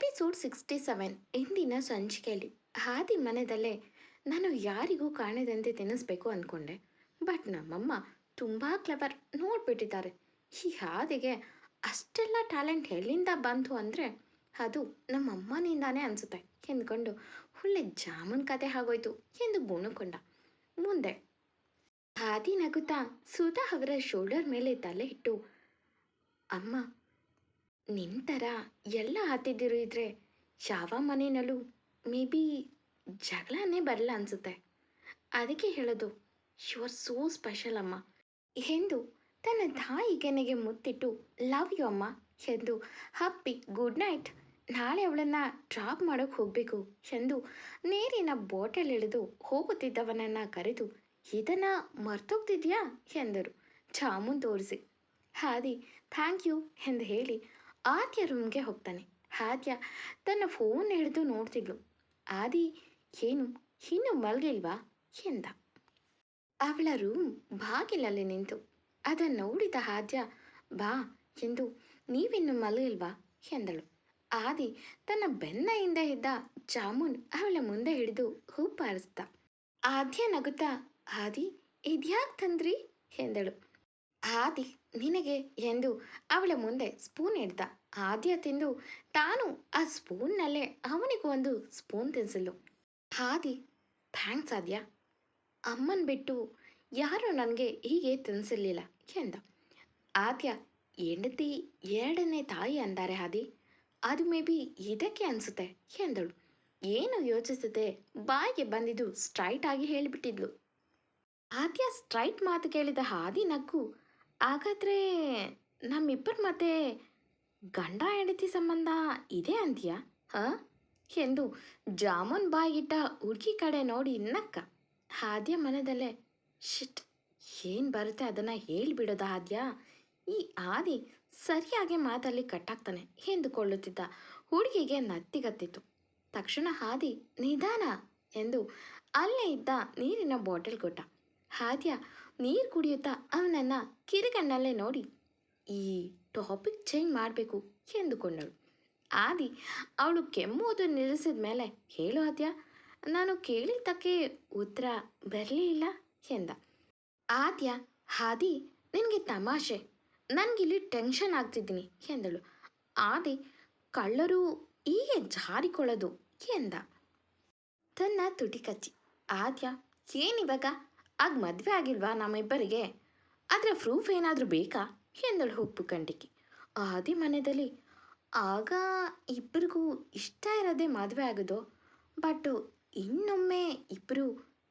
Episode sixty seven ಇಂದಿನ ಸಂಚಿಕೆಯಲ್ಲಿ ಹಾದಿ ಮನೆಯಲ್ಲೇ ನಾನು ಯಾರಿಗೂ ಕಾಣದಂತೆ ತಿನ್ನಿಸ್ಬೇಕು ಅಂದ್ಕೊಂಡೆ. ಬಟ್ ನಮ್ಮಮ್ಮ ತುಂಬ ಕ್ಲವರ್ ನೋಡ್ಬಿಟ್ಟಿದ್ದಾರೆ. ಈ ಹಾದಿಗೆ ಅಷ್ಟೆಲ್ಲ ಟ್ಯಾಲೆಂಟ್ ಎಲ್ಲಿಂದ ಬಂತು ಅಂದರೆ ಅದು ನಮ್ಮಮ್ಮನಿಂದಾನೇ ಅನಿಸುತ್ತೆ. ಎಂದ್ಕೊಂಡು ಒಳ್ಳೆ ಜಾಮೂನ್ ಕತೆ ಆಗೋಯ್ತು ಎಂದು ಗುಣಕೊಂಡ ಮುಂದೆ ಹಾದಿ ನಗುತ್ತಾ ಸುಧಾ ಅವರ ಶೋಲ್ಡರ್ ಮೇಲೆ ತಲೆ ಇಟ್ಟು, ಅಮ್ಮ ನಿಮ್ಮ ಥರ ಎಲ್ಲ ಹತ್ತಿದ್ದಿರು ಇದ್ರೆ ಯಾವ ಮನೆಯಲ್ಲೂ ಮೇ ಬಿ ಜಗಳನೇ ಬರಲ್ಲ ಅನಿಸುತ್ತೆ. ಅದಕ್ಕೆ ಹೇಳೋದು, ಯು ಆರ್ ಸೋ ಸ್ಪೆಷಲ್ ಅಮ್ಮ. ಎಂದು ತನ್ನ ತಾಯಿಗೆನೆಗೆ ಮುತ್ತಿಟ್ಟು, ಲವ್ ಯು ಅಮ್ಮ, ಎಂದು ಹಪ್ಪಿ ಗುಡ್ ನೈಟ್, ನಾಳೆ ಅವಳನ್ನ ಡ್ರಾಪ್ ಮಾಡೋಕೆ ಹೋಗಬೇಕು, ಎಂದು ನೀರಿನ ಬಾಟಲ್ ಎಳೆದು ಹೋಗುತ್ತಿದ್ದವನನ್ನು ಕರೆದು, ಇದನ್ನು ಮರ್ತೋಗ್ತಿದ್ಯಾ? ಎಂದರು. ಜಾಮೂನ್ ತೋರಿಸಿ ಹಾದಿ, ಥ್ಯಾಂಕ್ ಯು, ಎಂದು ಹೇಳಿ ಆದ್ಯ ರೂಮ್ಗೆ ಹೋಗ್ತಾನೆ. ಆದ್ಯ ತನ್ನ ಫೋನ್ ಹಿಡಿದು ನೋಡ್ತಿದ್ಲು. ಆದಿ, ಏನು? ಇನ್ನು ಮಲಗಿಲ್ವಾ? ಎಂದ. ಅವಳ ರೂಮ್ ಬಾಗಿಲಲ್ಲಿ ನಿಂತು. ಅದನ್ನು ನೋಡಿದ ಆದ್ಯ, ಬಾ, ಎಂದು, ನೀವಿನ್ನು ಮಲಗಿಲ್ವಾ? ಎಂದಳು. ಆದಿ ತನ್ನ ಬೆನ್ನ ಹಿಂದೆ ಇದ್ದ ಜಾಮೂನ್ ಅವಳ ಮುಂದೆ ಹಿಡಿದು ಹೂಪಾರಿಸ್ದ ಆದ್ಯ ನಗುತ್ತಾ, ಆದಿ, ಇದ್ಯಾಕೆ ತಂದ್ರಿ? ಎಂದಳು. ಆದಿ ನಿನಗೆ ಎಂದು ಅವಳ ಮುಂದೆ ಸ್ಪೂನ್ ಇಡ್ದ. ಆದ್ಯ ತಿಂದು ತಾನು ಆ ಸ್ಪೂನ್ನಲ್ಲೇ ಅವನಿಗೂ ಒಂದು ಸ್ಪೂನ್ ತಿನ್ಸಲು ಹಾದಿ ಥ್ಯಾಂಕ್ಸ್ ಆದ್ಯ. ಅಮ್ಮನ್ ಬಿಟ್ಟು ಯಾರೂ ನನಗೆ ಹೀಗೆ ತಿನ್ಸಿರ್ಲಿಲ್ಲ ಎಂದ. ಆದ್ಯ, ಹೆಂಡತಿ ಎರಡನೇ ತಾಯಿ ಅಂತಾರೆ ಹಾದಿ ಅದು ಮೇ ಬಿ ಇದಕ್ಕೆ ಅನಿಸುತ್ತೆ ಎಂದಳು. ಏನು ಯೋಚಿಸದೆ ಬಾಯಿಗೆ ಬಂದಿದ್ದು ಸ್ಟ್ರೈಟ್ ಆಗಿ ಹೇಳಿಬಿಟ್ಟಿದ್ಲು. ಆದ್ಯ ಸ್ಟ್ರೈಟ್ ಮಾತು ಕೇಳಿದ ಹಾದಿ ನಕ್ಕು ಹಾಗಾದ್ರೆ ನಮ್ಮಿಬ್ಬರ ಮತ್ತೆ ಗಂಡ ಹೆಂಡತಿ ಸಂಬಂಧ ಇದೆ ಅಂತೀಯಾ ಹಾಂ? ಎಂದು ಜಾಮೂನ್ ಬಾಯಿಗಿಟ್ಟ ಹುಡುಗಿ ಕಡೆ ನೋಡಿ ನಕ್ಕ. ಆದ್ಯ ಮನದಲ್ಲೇ, ಶಿಟ್, ಏನು ಬರುತ್ತೆ ಅದನ್ನು ಹೇಳಿಬಿಡೋದ ಆದ್ಯ ಈ ಆದಿ ಸರಿಯಾಗಿ ಮಾತಲ್ಲಿ ಕಟ್ಟಾಗ್ತಾನೆ ಎಂದುಕೊಳ್ಳುತ್ತಿದ್ದ ಹುಡುಗಿಗೆ ನತ್ತಿಗತ್ತಿತ್ತು. ತಕ್ಷಣ ಹಾದಿ, ನಿಧಾನ, ಎಂದು ಅಲ್ಲೇ ಇದ್ದ ನೀರಿನ ಬಾಟಲ್ ಕೊಟ್ಟ. ಹಾದ್ಯ ನೀರು ಕುಡಿಯುತ್ತಾ ಅವನನ್ನು ಕಿರಿಕಣ್ಣಲ್ಲೇ ನೋಡಿ, ಈ ಟಾಪಿಕ್ ಚೇಂಜ್ ಮಾಡಬೇಕು, ಎಂದುಕೊಂಡಳು. ಆದಿ ಅವಳು ಕೆಮ್ಮುವುದು ನಿಲ್ಲಿಸಿದ ಮೇಲೆ, ಹೇಳು ಆದ್ಯ ನಾನು ಕೇಳಿದ್ದಕ್ಕೆ ಉತ್ತರ ಬರಲೇ ಇಲ್ಲ, ಎಂದ. ಆದ್ಯ, ಹಾದಿ, ನಿನಗೆ ತಮಾಷೆ, ನನಗಿಲ್ಲಿ ಟೆನ್ಷನ್ ಆಗ್ತಿದ್ದೀನಿ, ಎಂದಳು. ಆದಿ ಕಳ್ಳರು ಹೀಗೆ ಜಾರಿಕೊಳ್ಳೋದು, ಎಂದ. ತನ್ನ ತುಟಿ ಕಚ್ಚಿ ಆದ್ಯ ಏನಿವಾಗ ಆಗ ಮದುವೆ ಆಗಿಲ್ವಾ ನಮ್ಮಿಬ್ಬರಿಗೆ? ಅದರ ಪ್ರೂಫ್ ಏನಾದರೂ ಬೇಕಾ? ಎಂದಳು ಉಪ್ಪು ಕಂಡಿಕೆ ಆದಿ ಮನೆಯಲ್ಲಿ ಆಗ ಇಬ್ಬರಿಗೂ ಇಷ್ಟ ಇರೋದೇ ಮದುವೆ ಆಗೋದು. ಬಟ್ ಇನ್ನೊಮ್ಮೆ ಇಬ್ಬರು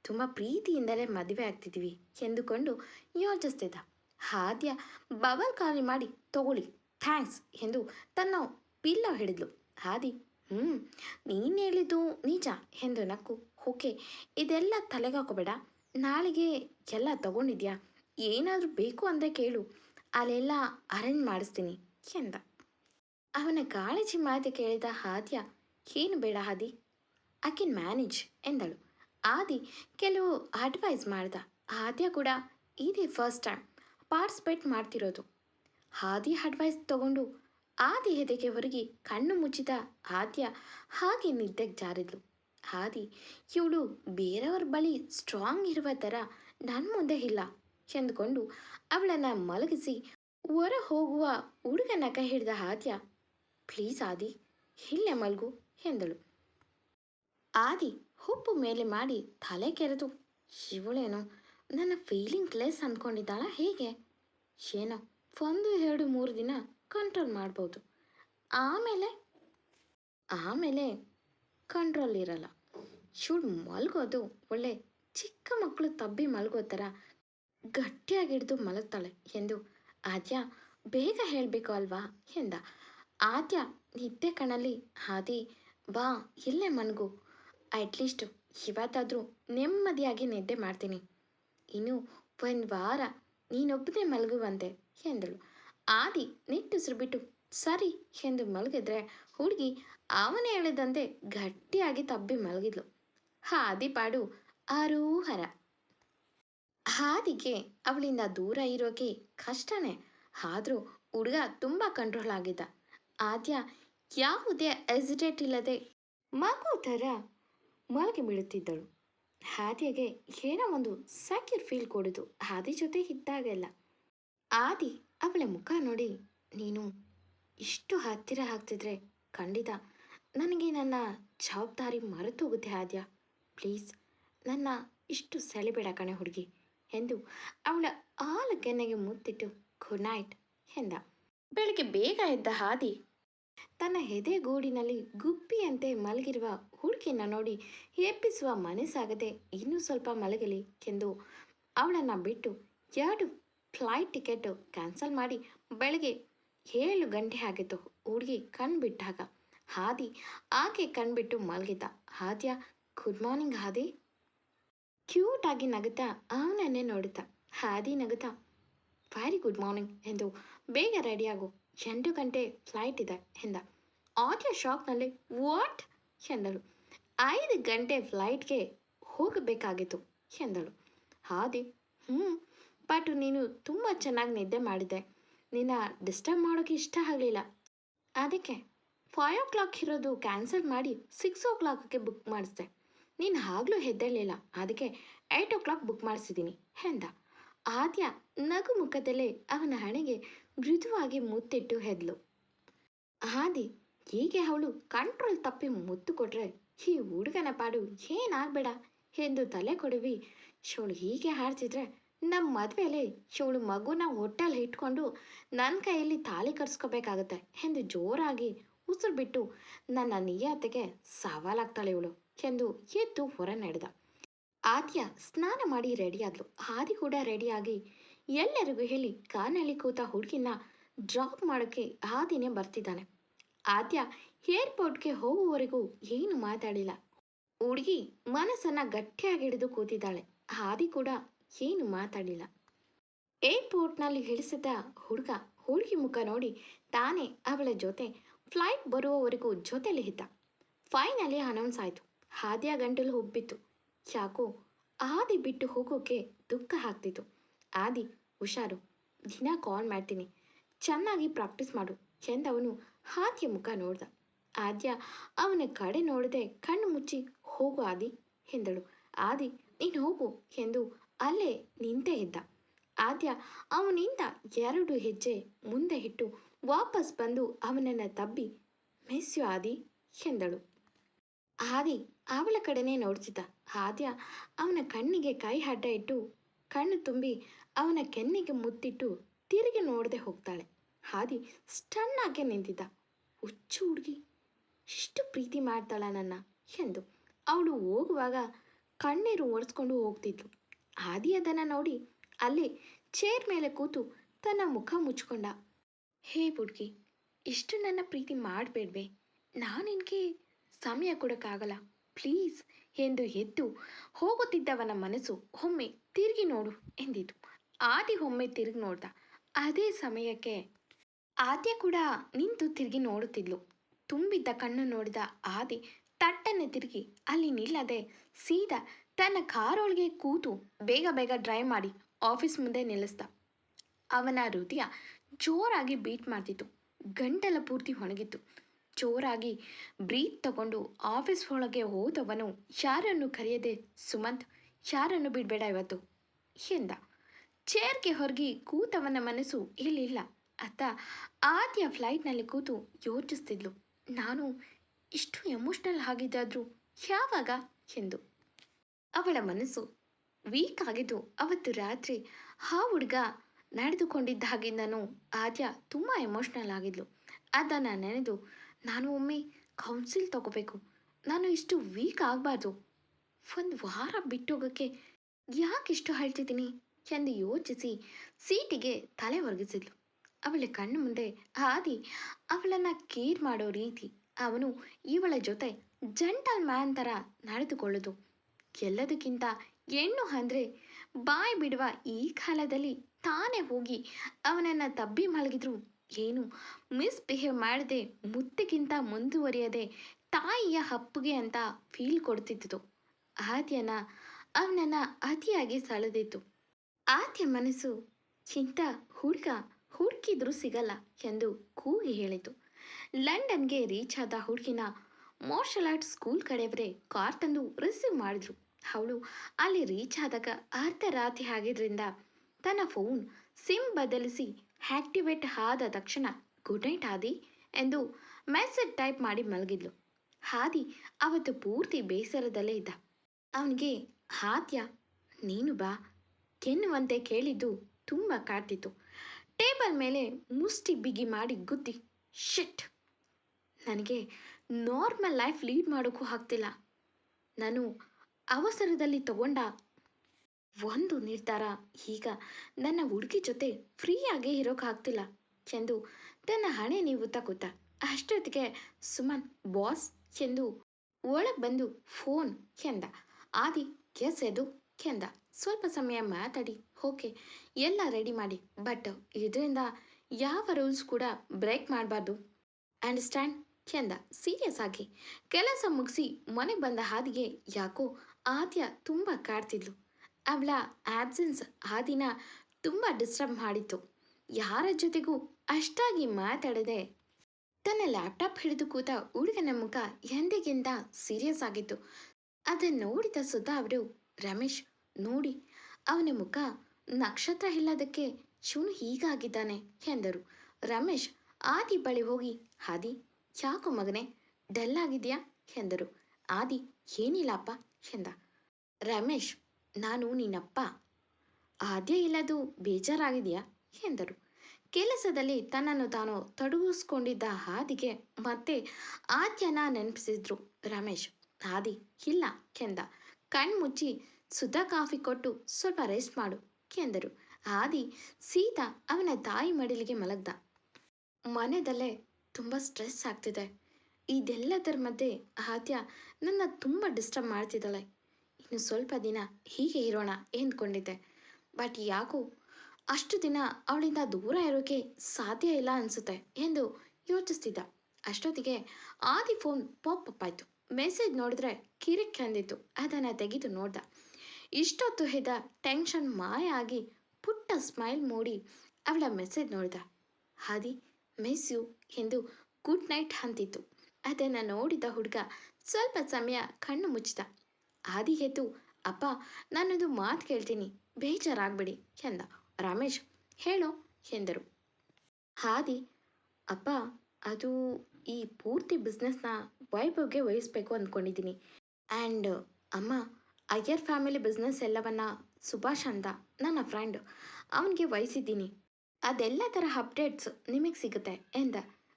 ತುಂಬ ಪ್ರೀತಿಯಿಂದಲೇ ಮದುವೆ ಆಗ್ತಿದ್ದೀವಿ ಎಂದುಕೊಂಡು ಯೋಚಿಸ್ತಿದ್ದ. ಹಾದ್ಯ ಬಬಲ್ ಖಾಲಿ ಮಾಡಿ ತಗೊಳ್ಳಿ, ಥ್ಯಾಂಕ್ಸ್ ಎಂದು ತನ್ನ ಪಿಲ್ಲೋ ಹಿಡಿದ್ಲು. ಹಾದಿ ಹ್ಞೂ ನೀನು ಹೇಳಿದ್ದು ನಿಜ ಎಂದು ನಕ್ಕು, ಓಕೆ, ಇದೆಲ್ಲ ತಲೆಗೆ ಹಾಕೋಬೇಡ ನಾಳೆಗೆ ಎಲ್ಲ ತಗೊಂಡಿದ್ಯಾ? ಏನಾದರೂ ಬೇಕು ಅಂದರೆ ಕೇಳು. ಅಲ್ಲೆಲ್ಲ ಅರೇಂಜ್ ಮಾಡಿಸ್ತೀನಿ, ಎಂದ. ಅವನ ಕಾಳಜಿ ಮಾತು ಕೇಳಿದ ಹಾದ್ಯ, ಏನು ಬೇಡ ಹಾದಿ ಐ ಕ್ಯಾನ್ ಮ್ಯಾನೇಜ್, ಎಂದಳು. ಆದಿ ಕೆಲವು ಅಡ್ವೈಸ್ ಮಾಡ್ದ. ಹಾದ್ಯ ಕೂಡ ಇದೇ ಫಸ್ಟ್ ಟೈಮ್, ಪಾರ್ಟಿಸಿಪೇಟ್ ಮಾಡ್ತಿರೋದು. ಹಾದಿ ಅಡ್ವೈಸ್ ತಗೊಂಡು ಆದಿ ಹೆದೆಗೆ ಹೊರಗಿ ಕಣ್ಣು ಮುಚ್ಚಿದ ಆದ್ಯ ಹಾಗೆ ನಿದ್ದೆಗೆ ಜಾರಿದ್ಲು. ಆದಿ ಇವಳು ಬೇರೆಯವ್ರ ಬಳಿ ಸ್ಟ್ರಾಂಗ್ ಇರುವ ಥರ ನನ್ನ ಮುಂದೆ ಇಲ್ಲ ಎಂದುಕೊಂಡು ಅವಳನ್ನು ಮಲಗಿಸಿ ಹೊರ ಹೋಗುವ ಹುಡುಗನ ಕೈ ಹಿಡಿದ ಆದ್ಯ ಪ್ಲೀಸ್ ಆದಿ, ಇಲ್ಲೇ ಮಲಗು, ಎಂದಳು. ಆದಿ ಹುಪ್ಪು ಮೇಲೆ ಮಾಡಿ ತಲೆ ಕೆರೆದು, ಇವಳೇನೋ ನನ್ನ ಫೀಲಿಂಗ್ ಲೆಸ್ ಅಂದ್ಕೊಂಡಿದ್ದಾಳ ಹೇಗೆ? ಏನೋ, ಒಂದು, ಎರಡು, ಮೂರು ದಿನ ಕಂಟ್ರೋಲ್ ಮಾಡ್ಬೋದು. ಆಮೇಲೆ? ಆಮೇಲೆ ಕಂಟ್ರೋಲ್ ಇರಲ್ಲ. ಶುಡ್ ಮಲಗೋದು ಒಳ್ಳೆ ಚಿಕ್ಕ ಮಕ್ಕಳು ತಬ್ಬಿ ಮಲಗೋ ಥರ ಗಟ್ಟಿಯಾಗಿಡ್ದು ಮಲಗ್ತಾಳೆ ಎಂದು ಆದ್ಯ ಬೇಗ ಹೇಳಬೇಕು ಅಲ್ವಾ ಎಂದ. ಆದ್ಯ ನಿದ್ದೆ ಕಣಲ್ಲಿ ಹಾದಿ, ಬಾ, ಇಲ್ಲೇ ಮನ್ಗು ಅಟ್ಲೀಸ್ಟ್ ಇವತ್ತಾದರೂ ನೆಮ್ಮದಿಯಾಗಿ ನಿದ್ದೆ ಮಾಡ್ತೀನಿ. ಇನ್ನು ಒಂದು ವಾರ ನೀನೊಬ್ಬನೇ ಮಲಗುವಂತೆ, ಎಂದಳು. ಆದಿ ನಿಟ್ಟುಸಿರು ಬಿಟ್ಟು ಸರಿ, ಎಂದು ಮಲಗಿದ್ರೆ ಹುಡುಗಿ ಅವನೇ ಹೇಳಿದಂತೆ ಗಟ್ಟಿಯಾಗಿ ತಬ್ಬಿ ಮಲಗಿದ್ಲು. ಹಾದಿ ಪಾಡು ಆರೂಹರ ಹಾದಿಗೆ ಅವಳಿಂದ ದೂರ ಇರೋಕೆ ಕಷ್ಟನೇ. ಆದರೂ ಹುಡುಗ ತುಂಬ ಕಂಟ್ರೋಲ್ ಆಗಿದ್ದ. ಆದ್ಯ ಯಾವುದೇ ಎಸಿಟೇಟ್ ಇಲ್ಲದೆ ಮಗು ಥರ ಮಲಗಿ ಬೀಳುತ್ತಿದ್ದಳು. ಹಾದಿಗೆ ಏನೋ ಒಂದು ಸೆಕ್ಯೂರ್ ಫೀಲ್ ಕೊಡೋದು. ಹಾದಿ ಜೊತೆ ಇದ್ದಾಗೆಲ್ಲ. ಆದಿ ಅವಳ ಮುಖ ನೋಡಿ, ನೀನು ಇಷ್ಟು ಹತ್ತಿರ ಹಾಕ್ತಿದ್ರೆ ಖಂಡಿತ ನನಗೆ ನನ್ನ ಜವಾಬ್ದಾರಿ ಮರೆತು ಆದ್ಯ. ಪ್ಲೀಸ್. ನನ್ನ ಇಷ್ಟು ಸೆಳೆಬೇಡ ಕಣೆ ಹುಡುಗಿ ಎಂದು ಅವಳ ಆಲ ಕೆನ್ನೆಗೆ ಮುತ್ತಿಟ್ಟು, ಗುಡ್ ನೈಟ್ ಎಂದ. ಬೆಳಿಗ್ಗೆ ಬೇಗ ಎದ್ದ ಹಾದಿ ತನ್ನ ಎದೆಗೂಡಿನಲ್ಲಿ ಗುಬ್ಬಿಯಂತೆ ಮಲಗಿರುವ ಹುಡುಗಿನ ನೋಡಿ ಎಬ್ಬಿಸುವ ಮನಸ್ಸಾಗದೆ ಇನ್ನೂ ಸ್ವಲ್ಪ ಮಲಗಲಿ ಎಂದು ಅವಳನ್ನು ಬಿಟ್ಟು ಎರಡು ಫ್ಲೈಟ್ ಟಿಕೆಟ್ ಕ್ಯಾನ್ಸಲ್ ಮಾಡಿ ಬೆಳಗ್ಗೆ ಏಳು ಗಂಟೆ ಆಗಿತ್ತು ಹುಡುಗಿ ಕಣ್ಬಿಟ್ಟಾಗ. ಹಾದಿ ಆಕೆ ಕಣ್ಬಿಟ್ಟು ಮಲಗಿದ್ದ. ಹಾದ್ಯ ಗುಡ್ ಮಾರ್ನಿಂಗ್ ಹಾದಿ ಕ್ಯೂಟ್ ಆಗಿ ನಗುತ್ತಾ ಅವನನ್ನೇ ನೋಡುತ್ತಾ. ಹಾದಿ ನಗುತ್ತಾ ವೆರಿ ಗುಡ್ ಮಾರ್ನಿಂಗ್ ಎಂದು ಬೇಗ ರೆಡಿಯಾಗು ಎಂಟು ಗಂಟೆ ಫ್ಲೈಟ್ ಇದೆ ಎಂದ. ಆದ್ಯ ಶಾಕ್ನಲ್ಲಿ ವಾಟ್ ಎಂದಳು. ಐದು ಗಂಟೆ ಫ್ಲೈಟ್ಗೆ ಹೋಗಬೇಕಾಗಿತ್ತು ಎಂದಳು. ಹಾದಿ ಹ್ಞೂ ಬಟ್ ನೀನು ತುಂಬ ಚೆನ್ನಾಗಿ ನಿದ್ದೆ ಮಾಡಿದ್ದೆ ನಿನ್ನ ಡಿಸ್ಟರ್ಬ್ ಮಾಡೋಕ್ಕೆ ಇಷ್ಟ ಆಗಲಿಲ್ಲ. ಅದಕ್ಕೆ ಫೈವ್ ಓ ಕ್ಲಾಕ್ ಇರೋದು ಕ್ಯಾನ್ಸಲ್ ಮಾಡಿ ಸಿಕ್ಸ್ ಓ ಕ್ಲಾಕ್ಗೆ ಬುಕ್ ಮಾಡಿಸ್ದೆ. ನೀನು ಆಗಲೂ ಹೆದ್ದೇಳಲಿಲ್ಲ ಅದಕ್ಕೆ ಏಯ್ಟ್ ಓ ಕ್ಲಾಕ್ ಬುಕ್ ಮಾಡಿಸಿದ್ದೀನಿ ಎಂದ. ಆದ್ಯ ನಗು ಮುಖದಲ್ಲೇ ಅವನ ಹಣೆಗೆ ಮೃದುವಾಗಿ ಮುತ್ತಿಟ್ಟು ಹೆದ್ಲು. ಆದಿ, ಹೀಗೆ ಅವಳು ಕಂಟ್ರೋಲ್ ತಪ್ಪಿ ಮುತ್ತು ಕೊಟ್ರೆ ಈ ಹುಡುಗನ ಪಾಡು ಏನಾಗಬೇಡ ಎಂದು ತಲೆ ಕೊಡುವಿ. ಶೋಳು ಹೀಗೆ ಹಾಡ್ತಿದ್ರೆ ನಮ್ಮ ಮದುವೆಯಲ್ಲಿ ಶೋಳು ಮಗುನ ಹೊಟ್ಟೆಲ್ಲಿ ಇಟ್ಕೊಂಡು ನನ್ನ ಕೈಯಲ್ಲಿ ತಾಳಿ ಕರ್ಸ್ಕೋಬೇಕಾಗತ್ತೆ ಎಂದು ಜೋರಾಗಿ ಉಸಿರು ಬಿಟ್ಟು ನನ್ನ ನಿಯತೆಗೆ ಸವಾಲಾಗ್ತಾಳೆ ಇವಳು. ಎಂದು ಎದ್ದು ಹೊರ ನಡೆದ. ಆದ್ಯ ಸ್ನಾನ ಮಾಡಿ ರೆಡಿಯಾದ್ಲು. ಹಾದಿ ಕೂಡ ರೆಡಿಯಾಗಿ ಎಲ್ಲರಿಗೂ ಹೇಳಿ ಕಾರ್ನಲ್ಲಿ ಕೂತ ಹುಡುಗಿನ ಡ್ರಾಪ್ ಮಾಡೋಕ್ಕೆ ಹಾದಿನೇ ಬರ್ತಿದ್ದಾನೆ. ಆದ್ಯ ಏರ್ಪೋರ್ಟ್ಗೆ ಹೋಗುವವರೆಗೂ ಏನು ಮಾತಾಡಿಲ್ಲ. ಹುಡುಗಿ ಮನಸ್ಸನ್ನ ಗಟ್ಟಿಯಾಗಿ ಹಿಡಿದು ಕೂತಿದ್ದಾಳೆ. ಹಾದಿ ಕೂಡ ಏನು ಮಾತಾಡಿಲ್ಲ. ಏರ್ಪೋರ್ಟ್ನಲ್ಲಿ ಇಳಿಸಿದ ಹುಡುಗ ಹುಡುಗಿ ಮುಖ ನೋಡಿ ತಾನೇ ಅವಳ ಜೊತೆ ಫ್ಲೈಟ್ ಬರುವವರೆಗೂ ಜೊತೆಲಿ ಇದ್ದ. ಫೈನಲಿ ಅನೌನ್ಸ್ ಆಯಿತು. ಹಾದಿಯ ಗಂಟಲು ಹುಬ್ಬಿತ್ತು ಯಾಕೋ, ಆದಿ ಬಿಟ್ಟು ಹೋಗೋಕೆ ದುಃಖ ಆಗ್ತಿತ್ತು. ಆದಿ, ಹುಷಾರು. ದಿನ ಕಾಲ್ ಮಾಡ್ತೀನಿ. ಚೆನ್ನಾಗಿ ಪ್ರಾಕ್ಟೀಸ್ ಮಾಡು. ಎಂದವನು ಹಾದಿಯ ಮುಖ ನೋಡ್ದ. ಆದ್ಯ, ಅವನ ಕಡೆ ನೋಡದೆ ಕಣ್ಣು ಮುಚ್ಚಿ ಹೋಗು ಆದಿ, ಎಂದಳು. ಆದಿ, ನೀನು ಹೋಗು, ಎಂದು ಅಲ್ಲೇ ನಿಂತೇ ಇದ್ದ. ಆದ್ಯ ಅವನಿಂದ ಎರಡು ಹೆಜ್ಜೆ ಮುಂದೆ ಇಟ್ಟು ವಾಪಸ್ ಬಂದು ಅವನನ್ನು ತಬ್ಬಿ ಮೆಸ್ಸು ಆದಿ, ಎಂದಳು. ಆದಿ ಅವಳ ಕಡೆನೇ ನೋಡ್ತಿದ್ದ ಆದ್ಯ ಅವನ ಕಣ್ಣಿಗೆ ಕೈ ಅಡ್ಡ ಇಟ್ಟು, ಕಣ್ಣು ತುಂಬಿ ಅವನ ಕೆನ್ನಿಗೆ ಮುತ್ತಿಟ್ಟು ತಿರುಗಿ ನೋಡದೆ ಹೋಗ್ತಾಳೆ. ಹಾದಿ ಸ್ಟನ್ ಆಗಿ ನಿಂತಿದ್ದ. ಹುಚ್ಚು ಹುಡುಗಿ, ಇಷ್ಟು ಪ್ರೀತಿ ಮಾಡ್ತಾಳ ನನ್ನ ಎಂದು ಅವಳು ಹೋಗುವಾಗ ಕಣ್ಣೀರು ಒರೆಸ್ಕೊಂಡು ಹೋಗ್ತಿದ್ಲು. ಹಾದಿ ಅದನ್ನು ನೋಡಿ ಅಲ್ಲಿ ಚೇರ್ ಮೇಲೆ ಕೂತು ತನ್ನ ಮುಖ ಮುಚ್ಕೊಂಡ ಹೇ ಹುಡುಗಿ, ಇಷ್ಟು ನನ್ನ ಪ್ರೀತಿ ಮಾಡಬೇಡ್ವೆ. ನಾನು ನಿನಗೆ ಸಮಯ ಕೊಡೋಕ್ಕಾಗಲ್ಲ. ಪ್ಲೀಸ್ ಎಂದು ಎದ್ದು ಹೋಗುತ್ತಿದ್ದವನ ಮನಸ್ಸು ಒಮ್ಮೆ ತಿರುಗಿ ನೋಡು ಎಂದಿತು. ಆದಿ ಒಮ್ಮೆ ತಿರುಗಿ ನೋಡ್ದ. ಅದೇ ಸಮಯಕ್ಕೆ ಆದ್ಯ ಕೂಡ ನಿಂತು ತಿರುಗಿ ನೋಡುತ್ತಿದ್ಲು. ತುಂಬಿದ್ದ ಕಣ್ಣು ನೋಡಿದ ಆದಿ ತಟ್ಟನೆ ತಿರುಗಿ ಅಲ್ಲಿ ನಿಲ್ಲದೆ ಸೀದಾ ತನ್ನ ಕಾರೊಳಗೆ ಕೂತು ಬೇಗ ಬೇಗ ಡ್ರೈವ್ ಮಾಡಿ ಆಫೀಸ್ ಮುಂದೆ ನಿಲ್ಲಿಸ್ದ. ಅವನ ಹೃದಯ ಜೋರಾಗಿ ಬೀಟ್ ಮಾಡ್ತಿತ್ತು. ಗಂಟಲ ಪೂರ್ತಿ ಒಣಗಿತ್ತು. ಜೋರಾಗಿ ಬ್ರೀತ್ ತಗೊಂಡು ಆಫೀಸ್ ಒಳಗೆ ಹೋದವನು ಯಾರನ್ನು ಕರೆಯದೆ? ಸುಮಂತ್, ಯಾರನ್ನು ಬಿಡಬೇಡ ಇವತ್ತು? ಎಂದ. ಚೇರ್ಗೆ ಹೊರಗಿ ಕೂತವನ ಮನಸ್ಸು ಇಲ್ಲಿಲ್ಲ. ಅತ್ತ ಆದ್ಯ ಫ್ಲೈಟ್ನಲ್ಲಿ ಕೂತು ಯೋಚಿಸ್ತಿದ್ಲು. ನಾನು ಇಷ್ಟು ಎಮೋಷ್ನಲ್ ಆಗಿದ್ದಾದ್ರೂ ಯಾವಾಗ? ಎಂದು. ಅವಳ ಮನಸ್ಸು ವೀಕ್ ಆಗಿದ್ದು ಅವತ್ತು ರಾತ್ರಿ ಆ ಹುಡುಗ ನಡೆದುಕೊಂಡಿದ್ದಾಗಿಂದನೂ ಆದ್ಯ ತುಂಬ ಎಮೋಷ್ನಲ್ ಆಗಿದ್ಲು. ಅದನ್ನು ನೆನೆದು ನಾನು ಒಮ್ಮೆ ಕೌನ್ಸಿಲ್ ತಗೋಬೇಕು. ನಾನು ಇಷ್ಟು ವೀಕ್ ಆಗಬಾರ್ದು. ಒಂದು ವಾರ ಬಿಟ್ಟೋಗೋಕ್ಕೆ ಯಾಕಿಷ್ಟು ಹೇಳ್ತಿದ್ದೀನಿ ಎಂದು ಯೋಚಿಸಿ ಸೀಟಿಗೆ ತಲೆ ಒರಗಿಸಿದ್ಲು. ಅವಳ ಕಣ್ಣು ಮುಂದೆ ಆದಿ ಅವಳನ್ನು ಕೇರ್ ಮಾಡೋ ರೀತಿ ಅವನು ಇವಳ ಜೊತೆ ಜಂಟಲ್ ಮ್ಯಾನ್ ಥರ ನಡೆದುಕೊಳ್ಳೋದು. ಎಲ್ಲದಕ್ಕಿಂತ ಹೆಣ್ಣು ಅಂದರೆ ಬಾಯಿ ಬಿಡುವ ಈ ಕಾಲದಲ್ಲಿ ತಾನೇ ಹೋಗಿ ಅವನನ್ನು ತಬ್ಬಿ ಮಲಗಿದ್ರು ಏನು? ಮಿಸ್ಬಿಹೇವ್ ಮಾಡದೆ ಮುತ್ತಿಗಿಂತ ಮುಂದುವರಿಯದೆ ತಾಯಿಯ ಹಪ್ಪುಗೆ ಅಂತ ಫೀಲ್ ಕೊಡ್ತಿದ್ದು ಆದ್ಯನ, ಅವನನ್ನು ಅತಿಯಾಗಿ ಸಳೆದಿತ್ತು. ಆದ್ಯ ಮನಸ್ಸು ಚಿಂತ, ಹುಡುಗ, ಹುಡುಕಿದ್ರೂ ಸಿಗಲ್ಲ ಎಂದು ಕೂಗಿ ಹೇಳಿತು. ಲಂಡನ್ಗೆ ರೀಚ್ ಆದ ಹುಡುಗಿನ ಮಾರ್ಷಲ್ ಆರ್ಟ್ ಸ್ಕೂಲ್ ಕಡೆಯವರೇ ಕಾರ್ ತಂದು ರಿಸೀವ್ ಮಾಡಿದ್ರು. ಅವಳು ಅಲ್ಲಿ ರೀಚ್ ಆದಾಗ ಅರ್ಧ ರಾತ್ರಿ ಆಗಿದ್ರಿಂದ ತನ್ನ ಫೋನ್ ಸಿಮ್ ಬದಲಿಸಿ ಆಕ್ಟಿವೇಟ್ ಆದ ತಕ್ಷಣ, ಗುಡ್ ನೈಟ್ ಹಾದಿ ಎಂದು ಮೆಸೇಜ್ ಟೈಪ್ ಮಾಡಿ ಮಲಗಿದ್ಲು. ಹಾದಿ ಅವತ್ತು ಪೂರ್ತಿ ಬೇಸರದಲ್ಲೇ ಇದ್ದ. ಅವನಿಗೆ ಹಾತ್ಯ ನೀನು ಬಾ ಕೆನ್ನುವಂತೆ ಕೇಳಿದ್ದು ತುಂಬ ಕಾಡ್ತಿತ್ತು. ಟೇಬಲ್ ಮೇಲೆ ಮುಷ್ಟಿ ಬಿಗಿ ಮಾಡಿ ಗುದ್ದಿ, ಶಿಟ್, ನನಗೆ ನಾರ್ಮಲ್ ಲೈಫ್ ಲೀಡ್ ಮಾಡೋಕ್ಕೂ ಆಗ್ತಿಲ್ಲ. ನಾನು ಅವಸರದಲ್ಲಿ ತಗೊಂಡ ಒಂದು ನಿರ್ಧಾರ. ಈಗ ನನ್ನ ಹುಡುಗಿ ಜೊತೆ ಫ್ರೀಯಾಗಿ ಇರೋಕ್ಕಾಗ್ತಿಲ್ಲ ಎಂದು ತನ್ನ ಹಣೆ ನೀವು ಕೂತ ಅಷ್ಟೊತ್ತಿಗೆ ಸುಮನ್, ಬಾಸ್ ಎಂದು ಒಳಗೆ ಬಂದು ಫೋನ್ ಎಂದ ಆದಿ ಎಸ್ ಎದು ಎಂದ ಸ್ವಲ್ಪ ಸಮಯ ಮಾತಾಡಿ, ಓಕೆ, ಎಲ್ಲ ರೆಡಿ ಮಾಡಿ. ಬಟ್ ಇದರಿಂದ ಯಾವ ರೂಲ್ಸ್ ಕೂಡ ಬ್ರೇಕ್ ಮಾಡಬಾರ್ದು. ಅಂಡರ್ಸ್ಟ್ಯಾಂಡ್? ಎಂದ ಸೀರಿಯಸ್ ಆಗಿ. ಕೆಲಸ ಮುಗಿಸಿ ಮನೆಗೆ ಬಂದ ಹಾದಿಗೆ ಯಾಕೋ ಆದ್ಯ ತುಂಬ ಕಾಡ್ತಿದ್ಲು. ಅವಳ ಆಬ್ಸೆನ್ಸ್ ಆ ದಿನ ತುಂಬ ಡಿಸ್ಟರ್ಬ್ ಮಾಡಿತ್ತು. ಯಾರ ಜೊತೆಗೂ ಅಷ್ಟಾಗಿ ಮಾತಾಡದೆ ತನ್ನ ಲ್ಯಾಪ್ಟಾಪ್ ಹಿಡಿದು ಕೂತ ಹುಡುಗನ ಮುಖ ಎಂದಿಗಿಂತ ಸೀರಿಯಸ್ ಆಗಿತ್ತು. ಅದನ್ನು ನೋಡಿದ ಸುಧಾ ಅವರು, ರಮೇಶ್, ನೋಡಿ, ಅವನ ಮುಖ ನಕ್ಷತ್ರ ಇಲ್ಲದಕ್ಕೆ ಶಿವನು ಹೀಗಾಗಿದ್ದಾನೆ ಎಂದರು. ರಮೇಶ್, ಆದಿ ಬಳಿ ಹೋಗಿ, ಆದಿ, ಯಾಕೋ ಮಗನೇ ಡಲ್ ಆಗಿದೆಯಾ? ಎಂದರು. ಆದಿ ಏನಿಲ್ಲಪ್ಪ ಎಂದ. ರಮೇಶ್ ನಾನು ನಿನ್ನಪ್ಪ. ಆದ್ಯ ಇಲ್ಲದು ಬೇಜಾರಾಗಿದೆಯಾ? ಎಂದರು. ಕೆಲಸದಲ್ಲಿ ತನ್ನನ್ನು ತಾನು ತೊಡಗಿಸ್ಕೊಂಡಿದ್ದ ಹಾದಿಗೆ ಮತ್ತೆ ಆದ್ಯನ ನೆನಪಿಸಿದ್ರು ರಮೇಶ್. ಹಾದಿ ಇಲ್ಲ ಕೆಂದ. ಕಣ್ಮುಚ್ಚಿ ಸುಧಾ ಕಾಫಿ ಕೊಟ್ಟು ಸ್ವಲ್ಪ ರೆಸ್ಟ್ ಮಾಡು ಎಂದರು. ಆದಿ ಸೀದಾ ಅವನ ತಾಯಿ ಮಡಿಲಿಗೆ ಮಲಗ್ದ. ಮನೆಯಲ್ಲೇ ತುಂಬ ಸ್ಟ್ರೆಸ್ ಆಗ್ತಿದೆ. ಇದೆಲ್ಲದರ ಮಧ್ಯೆ ಆದ್ಯ ನನ್ನ ತುಂಬ ಡಿಸ್ಟರ್ಬ್ ಮಾಡ್ತಿದ್ದಾಳೆ ಇನ್ನು ಸ್ವಲ್ಪ ದಿನ ಹೀಗೆ ಇರೋಣ ಎಂದ್ಕೊಂಡಿದ್ದೆ. ಬಟ್ ಯಾಕೋ ಅಷ್ಟು ದಿನ ಅವಳಿಂದ ದೂರ ಇರೋಕೆ ಸಾಧ್ಯ ಇಲ್ಲ ಅನಿಸುತ್ತೆ ಎಂದು ಯೋಚಿಸ್ತಿದ್ದ. ಅಷ್ಟೊತ್ತಿಗೆ ಆದಿ ಫೋನ್ ಪಾಪ್ ಅಪ್ ಆಯಿತು. ಮೆಸೇಜ್ ನೋಡಿದ್ರೆ ಕಿರಿಕ್ ಅಂದಿತ್ತು. ಅದನ್ನು ತೆಗೆದು ನೋಡ್ದ. ಇಷ್ಟೊತ್ತು ಹೆದ ಟೆನ್ಷನ್ ಮಾಯ ಆಗಿ ಪುಟ್ಟ ಸ್ಮೈಲ್ ಮೂಡಿ ಅವಳ ಮೆಸೇಜ್ ನೋಡಿದ. ಹಾದಿ ಮಿಸ್ ಯು ಎಂದು ಗುಡ್ ನೈಟ್ ಅಂತಿತ್ತು. ಅದನ್ನು ನೋಡಿದ ಹುಡುಗ ಸ್ವಲ್ಪ ಸಮಯ ಕಣ್ಣು ಮುಚ್ಚಿದ. ಆದಿ ಎದ್ದು ಅಪ್ಪ, ನಾನೊಂದು ಮಾತು ಕೇಳ್ತೀನಿ. ಬೇಜಾರಾಗಬೇಡಿ ಎಂದ ರಮೇಶ್, ಹೇಳೋ, ಎಂದರು. ಹಾದಿ ಅಪ್ಪ, ಅದು ಈ ಪೂರ್ತಿ ಬಿಸ್ನೆಸ್ನ ವೈಭವ್ಗೆ ವಹಿಸ್ಬೇಕು ಅಂದ್ಕೊಂಡಿದ್ದೀನಿ ಆ್ಯಂಡ್ ಅಮ್ಮ, ಅಯ್ಯರ್ ಫ್ಯಾಮಿಲಿ ಬಿಸ್ನೆಸ್ ಎಲ್ಲವನ್ನ ಸುಭಾಷ್ ಅಂತ ನನ್ನ ಫ್ರೆಂಡ್ ಅವನಿಗೆ ವಹಿಸಿದ್ದೀನಿ. ಅದೆಲ್ಲ ಥರ ಅಪ್ಡೇಟ್ಸ್ ನಿಮಗೆ ಸಿಗುತ್ತೆ, ಎಂದ.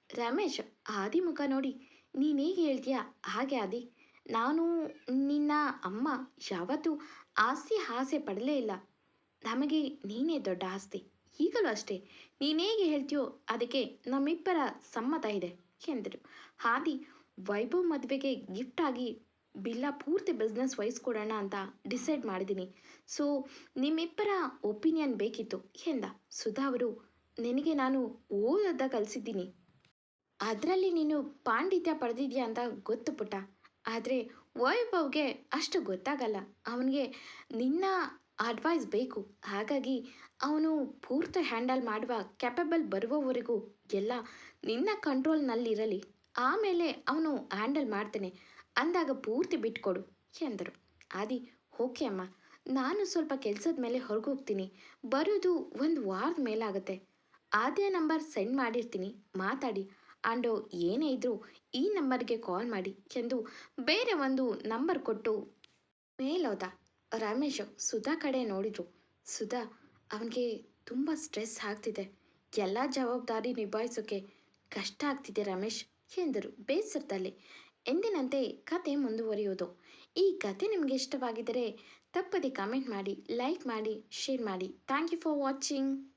ರಮೇಶ್ ಆದಿ ಮುಖ ನೋಡಿ ನೀನೇಗೆ ಹೇಳ್ತೀಯಾ? ಹಾಗೆ, ಆದಿ. ನಾನು ನಿನ್ನ ಅಮ್ಮ. ಯಾವತ್ತೂ ಆಸ್ತಿ ಆಸೆ ಪಡಲೇ ಇಲ್ಲ. ನಮಗೆ ನೀನೇ ದೊಡ್ಡ ಆಸ್ತಿ. ಈಗಲೂ ಅಷ್ಟೇ. ನೀನೇಗೆ ಹೇಳ್ತೀಯೋ ಅದಕ್ಕೆ ನಮ್ಮಿಬ್ಬರ ಸಮ್ಮತ ಇದೆ ಎಂದರು. ಹಾದಿ ವೈಭವ್ ಮದುವೆಗೆ ಗಿಫ್ಟ್ ಆಗಿ ಬಿಲ್ಲ ಪೂರ್ತಿ ಬಿಸ್ನೆಸ್ ವಹಿಸ್ಕೊಡೋಣ ಅಂತ ಡಿಸೈಡ್ ಮಾಡಿದ್ದೀನಿ. ಸೊ ನಿಮ್ಮಿಬ್ಬರ ಒಪಿನಿಯನ್ ಬೇಕಿತ್ತು ಎಂದ. ಸುಧಾ ಅವರು, ನಿನಗೆ ನಾನು ಓದೋದ ಕಲಿಸಿದ್ದೀನಿ. ಅದರಲ್ಲಿ ನೀನು ಪಾಂಡಿತ್ಯ ಪಡೆದಿದ್ಯಾ ಅಂತ ಗೊತ್ತು ಪುಟ್ಟ ಆದರೆ ವೈಭವ್ಗೆ ಅಷ್ಟು ಗೊತ್ತಾಗಲ್ಲ. ಅವನಿಗೆ ನಿನ್ನ ಅಡ್ವೈಸ್ ಬೇಕು. ಹಾಗಾಗಿ ಅವನು ಪೂರ್ತಿ ಹ್ಯಾಂಡಲ್ ಮಾಡುವ ಕ್ಯಾಪಬಲ್ ಬರುವವರೆಗೂ ಎಲ್ಲ ನಿನ್ನ ಕಂಟ್ರೋಲ್ನಲ್ಲಿರಲಿ ಆಮೇಲೆ ಅವನು ಹ್ಯಾಂಡಲ್ ಮಾಡ್ತಾನೆ. ಅಂದಾಗ ಪೂರ್ತಿ ಬಿಟ್ಕೊಡು ಎಂದರು. ಆದಿ, ಓಕೆ ಅಮ್ಮ. ನಾನು ಸ್ವಲ್ಪ ಕೆಲಸದ ಮೇಲೆ ಹೊರಗೋಗ್ತೀನಿ. ಬರೋದು ಒಂದು ವಾರದ ಮೇಲಾಗುತ್ತೆ. ಆದ್ಯ ನಂಬರ್ ಸೆಂಡ್ ಮಾಡಿರ್ತೀನಿ. ಮಾತಾಡಿ. ಆ್ಯಂಡು ಏನೇ ಇದ್ದರೂ ಈ ನಂಬರ್ಗೆ ಕಾಲ್ ಮಾಡಿ ಎಂದು ಬೇರೆ ಒಂದು ನಂಬರ್ ಕೊಟ್ಟು ಮೇಲೋದ. ರಮೇಶ್, ಸುಧಾ ಕಡೆ ನೋಡಿದ್ರು. ಸುಧಾ, ಅವನಿಗೆ ತುಂಬ ಸ್ಟ್ರೆಸ್ ಆಗ್ತಿದೆ. ಎಲ್ಲ ಜವಾಬ್ದಾರಿ ನಿಭಾಯಿಸೋಕೆ ಕಷ್ಟ ಆಗ್ತಿದೆ ರಮೇಶ್ ಎಂದರು ಬೇಸರದಲ್ಲಿ. ಎಂದಿನಂತೆ ಕತೆ ಮುಂದುವರಿಯೋದು. ಈ ಕತೆ ನಿಮಗೆ ಇಷ್ಟವಾಗಿದ್ದರೆ ತಪ್ಪದೆ ಕಮೆಂಟ್ ಮಾಡಿ ಲೈಕ್ ಮಾಡಿ ಶೇರ್ ಮಾಡಿ. Thank you for watching